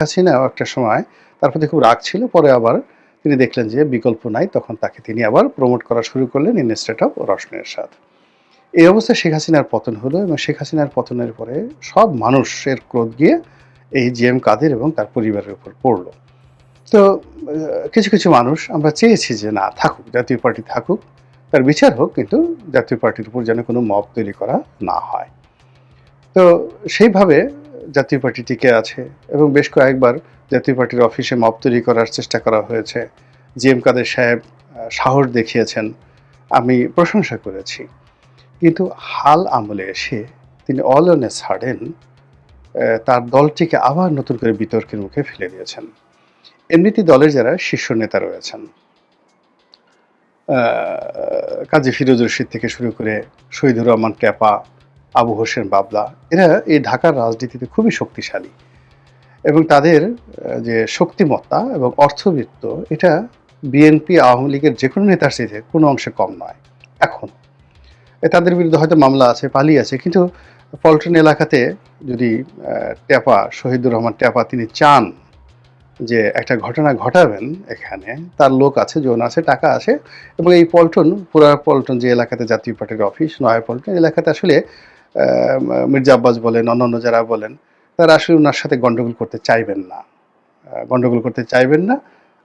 হাসিনাও একটা সময় তার প্রতি খুব রাগ ছিল, পরে আবার তিনি দেখলেন যে বিকল্প নাই, তখন তাকে তিনি আবার প্রমোট করা শুরু করলেন ইন স্টেট অফ রশনের সাথ এই অবস্থায় শেখ হাসিনার পতন হলো এবং শেখ হাসিনার পতনের পরে সব মানুষের ক্রোধ গিয়ে এই জি এম কাদের এবং তার পরিবারের উপর পড়ল। তো কিছু কিছু মানুষ আমরা চেয়েছি যে না, থাকুক, জাতীয় পার্টি থাকুক, তার বিচার হোক, কিন্তু জাতীয় পার্টির উপর যেন কোনো মব তৈরি করা না হয়। তো, সেইভাবে জাতীয় পার্টি টিকে আছে এবং বেশ কয়েকবার জাতীয় পার্টির অফিসে মব তৈরি করার চেষ্টা করা হয়েছে। জি এম কাদের সাহেব সাহস দেখিয়েছেন, আমি প্রশংসা করেছি। কিন্তু হাল আমলে এসে তিনি অল অন এ সাডেন তার দলটিকে আবার নতুন করে বিতর্কের মুখে ফেলে দিয়েছেন। এমনিতে দলের যারা শীর্ষ নেতা রয়েছেন। কাজী ফিরোজ রশিদ থেকে শুরু করে শহীদুর রহমান ট্যাপা আবু হোসেন বাবলা, এরা এই ঢাকার রাজনীতিতে খুবই শক্তিশালী এবং তাদের যে শক্তিমত্তা এবং অর্থবিত্ত, এটা বিএনপি আওয়ামী লীগের যে কোনো নেতার চেয়ে কোনো অংশে কম নয়। এখন তাদের বিরুদ্ধে হয়তো মামলা আছে, পালিয়ে আছে, কিন্তু পল্টন এলাকাতে যদি ট্যাপা, শহীদুর রহমান ট্যাপা তিনি চান যে একটা ঘটনা ঘটাবেন এখানে, তার লোক আছে জন আছে, টাকা আছে এবং এই পল্টন, পুরা পল্টন যে এলাকাতে জাতীয় পার্টির অফিস, নয়া পল্টন এলাকাতে আসলে মির্জা আব্বাস বলেন অন্যান্য যারা বলেন তারা আসলে ওনার সাথে গন্ডগোল করতে চাইবেন না। আহ, গন্ডগোল করতে চাইবেন না।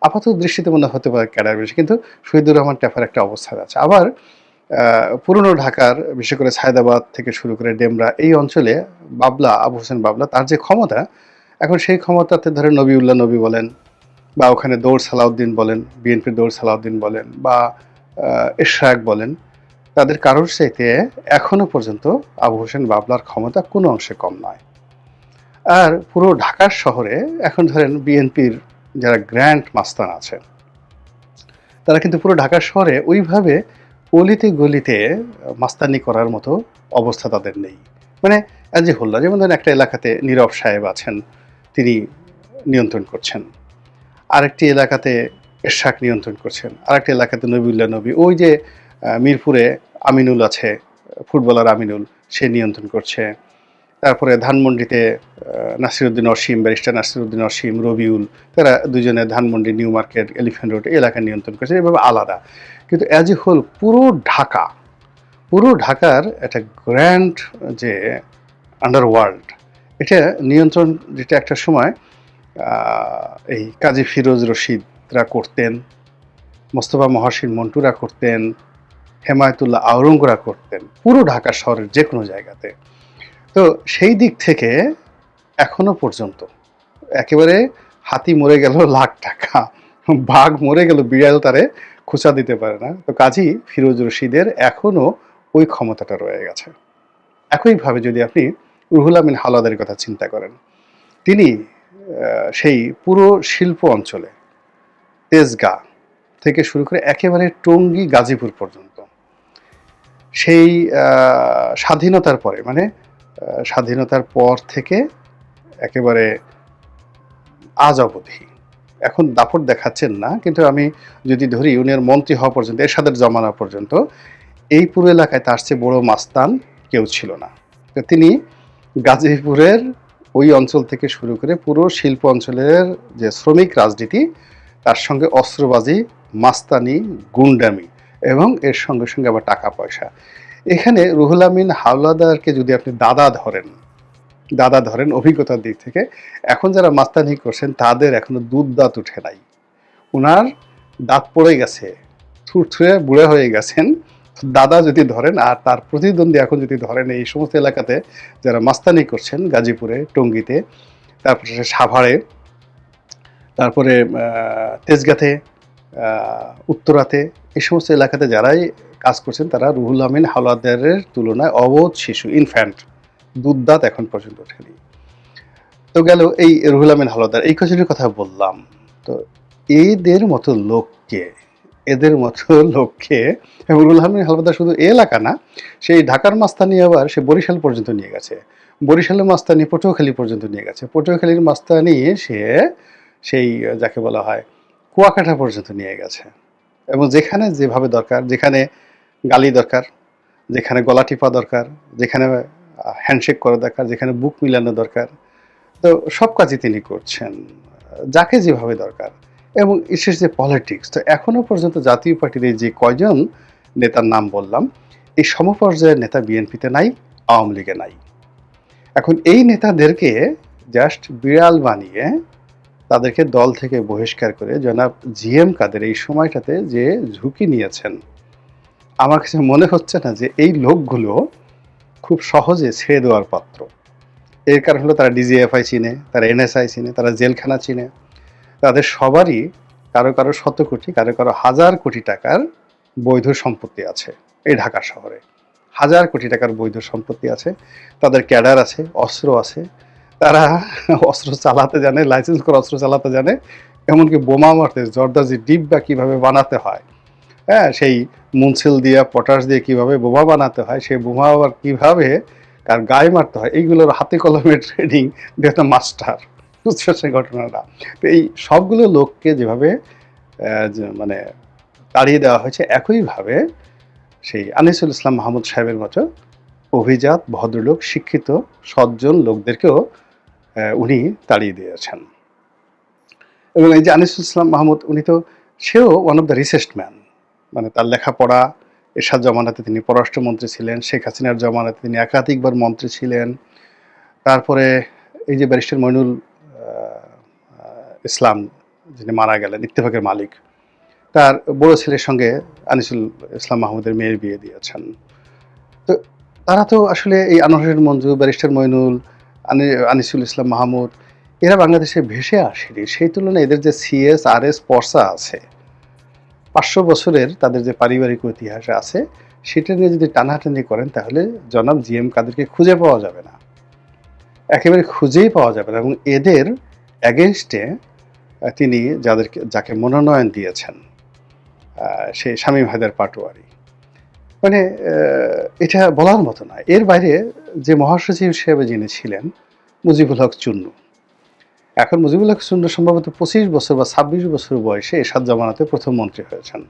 আপাতত দৃষ্টিতে মনে হতে পারে ক্যাডার বেশি কিন্তু শহীদুর রহমান ট্যাফার একটা অবস্থা আছে। আবার পুরনো ঢাকার বিশেষ করে সায়দাবাদ থেকে শুরু করে ডেমরা এই অঞ্চলে বাবলা আবু হোসেন বাবলা তার যে ক্ষমতা এখন সেই ক্ষমতাতে ধরে নবীউল্লাহ নবী বলেন বা ওখানে দৌড় সালাউদ্দিন বলেন বিএনপির দৌড় সালাউদ্দিন বলেন বা ইশরাক বলেন তাদের কারোর চাইতে এখনও পর্যন্ত আবু হোসেন বাবলার ক্ষমতা কোনো অংশে কম নয়। আর পুরো ঢাকার শহরে এখন ধরেন বিএনপির যারা গ্র্যান্ড মাস্তান আছে তারা কিন্তু পুরো ঢাকার শহরে ওইভাবে অলিতে গলিতে মাস্তানি করার মতো অবস্থা তাদের নেই। মানে অ্যাজ এ হোল্লা, যেমন ধরেন একটা এলাকাতে নীরব সাহেব আছেন, তিনি নিয়ন্ত্রণ করছেন। আরেকটি এলাকাতে এরশাক নিয়ন্ত্রণ করছেন, আরেকটি এলাকাতে নবিউল্লাহ নবী, ওই যে মিরপুরে আমিনুল আছে, ফুটবলার আমিনুল, সে নিয়ন্ত্রণ করছে। তারপরে ধানমন্ডিতে নাসিরুদ্দিন অসীম, ব্যারিস্টার নাসিরুদ্দিন অসীম, রবিউল, তারা দুজনে Dhanmondi, new market, elephant road, এলাকা নিয়ন্ত্রণ করছে, এভাবে আলাদা। কিন্তু অ্যাজ এ হোল পুরো ঢাকা, পুরো ঢাকার একটা গ্র্যান্ড যে আন্ডারওয়ার্ল্ড এটা নিয়ন্ত্রণ, যেটা একটা সময় এই কাজী ফিরোজ রশিদরা করতেন, মোস্তফা মহাসিন মন্টুরা করতেন হেমায়তুল্লাহ আওরঙ্গরা করতেন, পুরো ঢাকা শহরের যে কোনো জায়গাতে। তো সেই দিক থেকে এখনও পর্যন্ত একেবারে হাতি মরে গেল, লাখ টাকা, বাঘ মরে গেল, বিড়াল তারে খোঁচা দিতে পারে না। তো কাজী ফিরোজ রশিদের এখনও ওই ক্ষমতাটা রয়ে গেছে। একইভাবে যদি আপনি রুহুল আমিন হালাদারের কথা চিন্তা করেন, তিনি সেই পুরো শিল্প অঞ্চলে, তেজগাঁ থেকে শুরু করে একেবারে টঙ্গী, গাজীপুর পর্যন্ত সেই স্বাধীনতার পরে মানে স্বাধীনতার পর থেকে একেবারে আজ অবধি। এখন দাপট দেখাচ্ছেন না, কিন্তু আমি যদি ধরি ইউনিয়ন মন্ত্রী হওয়া পর্যন্ত, এরশাদের জমানা পর্যন্ত, এই পুরো এলাকায় তার চেয়ে বড় মাস্তান কেউ ছিল না। তো তিনি গাজীপুরের ওই অঞ্চল থেকে শুরু করে পুরো শিল্প অঞ্চলের যে শ্রমিক রাজনীতি, তার সঙ্গে অস্ত্রবাজি, মাস্তানি, গুন্ডামি এবং এর সঙ্গে সঙ্গে আবার টাকা পয়সা। এখানে রুহুল আমিন হাওলাদারকে যদি আপনি দাদা ধরেন দাদা ধরেন অভিজ্ঞতার দিক থেকে, এখন যারা মাস্তানি করছেন তাদের এখনও দুধ দাঁত উঠে নাই। ওনার দাঁত পড়ে গেছে, থুরথুরে বুড়ে হয়ে গেছেন। দাদা যদি ধরেন আর তার প্রতিদ্বন্দ্বী এখন যদি ধরেন, এই সমস্ত এলাকাতে যারা মাস্তানি করছেন, গাজীপুরে, টঙ্গীতে, তারপরে সাভারে, তারপরে তেজগাঁতে উত্তরাতে এই সমস্ত এলাকাতে যারাই কাজ করছেন, তারা রুহুল আমিন হাওলাদারের তুলনায় অবোধ শিশু ইনফ্যান্ট দুধদাত এখন পর্যন্ত ওঠেনি। তো গেল এই রুহুল আমিন হাওলাদার, এই কজনের কথা বললাম। তো এদের মতো লোককে, এদের মতো লোককে রুহুল আমিন হাওলাদার শুধু এলাকা না, সেই ঢাকার মাস্তানি আবার সে বরিশাল পর্যন্ত নিয়ে গেছে। বরিশালের মাস্তানি পটুয়াখালী পর্যন্ত নিয়ে গেছে। পটুয়াখালীর মাস্তানি সে, সেই, যাকে বলা হয় কুয়াকাটা পর্যন্ত নিয়ে গেছে। এবং যেখানে যেভাবে দরকার, যেখানে গালি দরকার, যেখানে গলা টিপা দরকার, যেখানে হ্যান্ডশেক করা দরকার, যেখানে বুক মিলানো দরকার, তো সব কাজই তিনি করছেন, যাকে যেভাবে দরকার। এবং বিশেষ যে পলিটিক্স তো এখনও পর্যন্ত জাতীয় পার্টির যে কয়জন নেতার নাম বললাম, এই সমপর্যায়ের নেতা বিএনপিতে নাই, আওয়ামী লীগে নাই। এখন এই নেতাদেরকে জাস্ট বিড়াল বানিয়ে তাদেরকে দল থেকে বহিষ্কার করে জনাব জিএম কাদের এই সময়টাতে যে ঝুঁকি নিয়েছেন, আমার কাছে মনে হচ্ছে না যে এই লোকগুলো খুব সহজে ছেড়ে দেওয়ার পাত্র। এর কারণ হলো তারা ডিজিএফআই চিনে, তারা এনএসআই চিনে, তারা জেলখানা চিনে। তাদের সবারই কারও কারও শত কোটি, কারও কারও হাজার কোটি টাকার বৈধ সম্পত্তি আছে এই ঢাকা শহরে। হাজার কোটি টাকার বৈধ সম্পত্তি আছে, তাদের ক্যাডার আছে, অস্ত্র আছে তারা অস্ত্র চালাতে জানে লাইসেন্স করে অস্ত্র চালাতে জানে, এমনকি বোমা মারতে জর্দাজি ডিপ বা কীভাবে বানাতে হয় হ্যাঁ সেই মুনসিল দিয়ে, পটাশ দিয়ে কীভাবে বোমা বানাতে হয়, সেই বোমা আবার কীভাবে কার গায়ে মারতে হয়, এইগুলোর হাতে কলমে ট্রেনিং একটা মাস্টার বুঝছ সেই ঘটনাটা। তো এই সবগুলো লোককে যেভাবে মানে তাড়িয়ে দেওয়া হয়েছে, একইভাবে সেই আনিসুল ইসলাম মাহমুদ সাহেবের মতো অভিজাত, ভদ্রলোক, শিক্ষিত, সজ্জন লোকদেরকেও উনি তাড়িয়ে দিয়েছেন। এবং এই যে আনিসুল ইসলাম মাহমুদ, উনি তো সেও one of the richest man মানে তার লেখাপড়া, এরশাদ জমানাতে তিনি পররাষ্ট্রমন্ত্রী ছিলেন, শেখ হাসিনার জমানাতে তিনি একাধিকবার মন্ত্রী ছিলেন। তারপরে এই যে ব্যারিস্টার মইনুল ইসলাম, যিনি মারা গেলেন, ইত্তেফাকের মালিক, তার বড় ছেলের সঙ্গে আনিসুল ইসলাম মাহমুদের মেয়ের বিয়ে দিয়েছেন। তো তারা তো আসলে এই আনোয়ার মঞ্জু, ব্যারিস্টার মইনুল আনিসুল ইসলাম মাহমুদ, এরা বাংলাদেশে ভেসে আসেনি। সেই তুলনায় এদের যে সিএস আর এস পর্সা আছে, পাঁচশো বছরের তাদের যে পারিবারিক ইতিহাস আছে, সেটা নিয়ে যদি টানাটানি করেন, তাহলে জনাব জি এম কাদেরকে খুঁজে পাওয়া যাবে না। একেবারে খুঁজেই পাওয়া যাবে না এবং এদের অ্যাগেনস্টে তিনি যাদেরকে, যাকে মনোনয়ন দিয়েছেন সেই সে শামীম হায়দার পাটোয়ারি। মানে এটা বলার মতো না। এর বাইরে যে মহাসচিব হিসেবে যিনি ছিলেন, মুজিবুল হক চুন্নু, এখন মুজিবুল হক চুন্নু সম্ভবত পঁচিশ বছর বা ছাব্বিশ বছর বয়সে এরশাদ জামানাতে প্রথম মন্ত্রী হয়েছেন।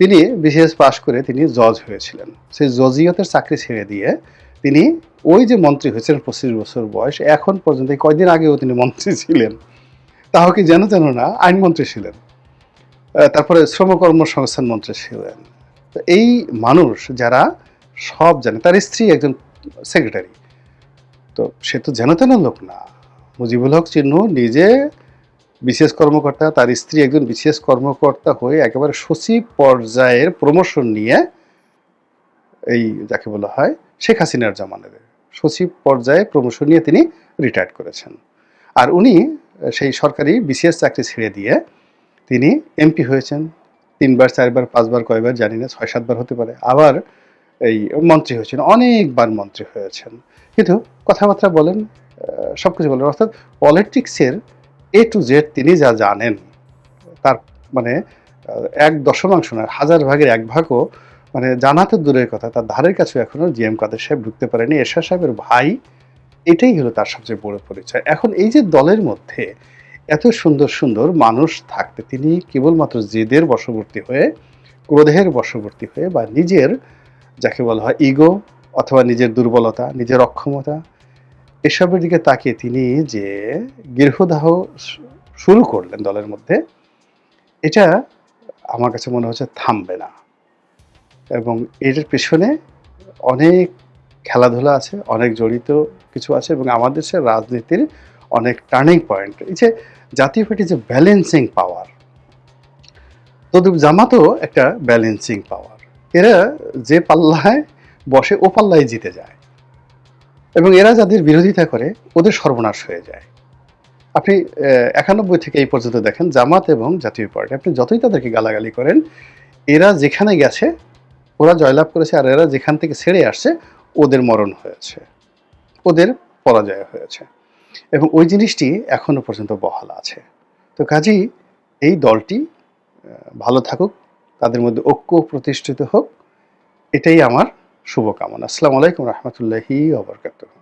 তিনি বিসিএস পাশ করে তিনি জজ হয়েছিলেন। সেই জজিয়তের চাকরি ছেড়ে দিয়ে তিনি ওই যে মন্ত্রী হয়েছেন পঁচিশ বছর বয়স, এখন পর্যন্ত কয়দিন আগেও তিনি মন্ত্রী ছিলেন। তাও কি যেন যেন না, আইনমন্ত্রী ছিলেন। তারপরে শ্রম কর্মসংস্থান মন্ত্রী ছিলেন। তো এই মানুষ যারা সব জানে, তার স্ত্রী একজন সেক্রেটারি তো সে তো যেন তেন লোক না। মুজিবুল হক চিহ্ন নিজে বিশেষ কর্মকর্তা, তার স্ত্রী একজন বিশেষ কর্মকর্তা হয়ে একেবারে সচিব পর্যায়ের প্রমোশন নিয়ে এই যাকে বলা হয় শেখ হাসিনার জামানাতে সচিব পর্যায়ে প্রমোশন নিয়ে তিনি রিটায়ার করেছেন। আর উনি সেই সরকারি বিসিএস চাকরি ছেড়ে দিয়ে তিনি এমপি হয়েছেন। তিনবার, চারবার, পাঁচবার, কয়বার জানি না, ছয়, সাতবার হতে পারে। আবার এই মন্ত্রী হয়েছেন, অনেকবার মন্ত্রী হয়েছেন। কিন্তু কথাবার্তা বলেন সব কিছু বলেন, অর্থাৎ পলিটিক্সের এ টু জেড তিনি যা জানেন, তার মানে এক দশমাংশ না, হাজার ভাগের এক ভাগও মানে জানা তো দূরের কথা, তার ধারের কাছে এখনও জি এম কাদের সাহেব ঢুকতে পারেনি, এরশাদ সাহেবের ভাই, এটাই হলো তার সবচেয়ে বড় পরিচয়। এখন এই যে দলের মধ্যে এত সুন্দর সুন্দর মানুষ থাকতে তিনি কেবলমাত্র জেদের বশবর্তী হয়ে, ক্রোধের বশবর্তী হয়ে বা নিজের যাকে বলা হয় ইগো অথবা নিজের দুর্বলতা, নিজের অক্ষমতা, এসবের দিকে তাকিয়ে তিনি যে গৃহদাহ শুরু করলেন দলের মধ্যে, এটা আমার কাছে মনে হচ্ছে থামবে না। এবং এর পেছনে অনেক খেলাধুলা আছে, অনেক জড়িত কিছু আছে এবং আমাদের দেশের রাজনীতির অনেক টার্নিং পয়েন্ট এই যে জাতীয় পার্টি যে ব্যালেন্সিং পাওয়ার তদুপ জামাতও একটা ব্যালেন্সিং পাওয়ার এরা যে পাল্লায় বসে, ও পাল্লায় জিতে যায়। এবং এরা যাদের বিরোধিতা করে, ওদের সর্বনাশ হয়ে যায়। আপনি একানব্বই থেকে এই পর্যন্ত দেখেন, জামাত এবং জাতীয় পার্টি। আপনি যতই তাদেরকে গালাগালি করেন, এরা যেখানে গেছে, ওরা জয়লাভ করেছে, আর এরা যেখান থেকে ছেড়ে আসছে, ওদের মরণ হয়েছে। ওদের পরাজয় হয়েছে। এবং ওই জিনিসটি এখনও পর্যন্ত বহাল আছে। তো কাজেই এই দলটি ভালো থাকুক, তাদের মধ্যে ঐক্য প্রতিষ্ঠিত হোক, এটাই আমার শুভকামনা। আসসালামু আলাইকুম রহমতুল্লাহি ওবরকাতুহ